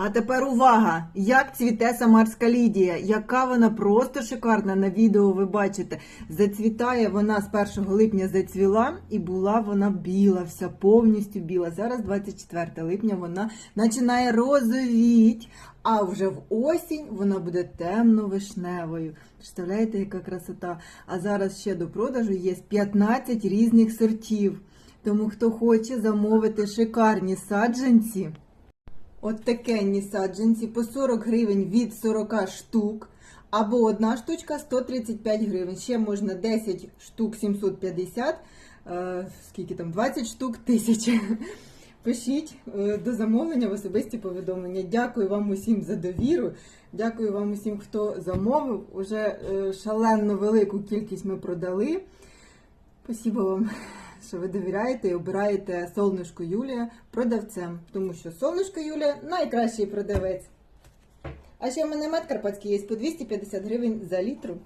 А тепер увага! Як цвіте самарська Лідія, яка вона просто шикарна на відео ви бачите. Зацвітає вона з 1 липня зацвіла і була вона біла, вся повністю біла. Зараз 24 липня вона починає розовіть, а вже в осінь вона буде темно-вишневою. Представляєте, яка красота? А зараз ще до продажу є 15 різних сортів. Тому хто хоче замовити шикарні саджанці. От такенні саджанці по 40 гривень від 40 штук. Або одна штучка 135 гривень. Ще можна 10 штук 750, е, скільки там, 20 штук 1000. Пишіть е, до замовлення в особисті повідомлення. Дякую вам усім за довіру. Дякую вам усім, хто замовив. Уже е, шалено велику кількість ми продали. Спасибо вам, що ви довіряєте і обираєте Солнышко Юлія продавцем, тому що Солнышко Юлія найкращий продавець. А ще в мене мед карпатський є по 250 гривень за літру.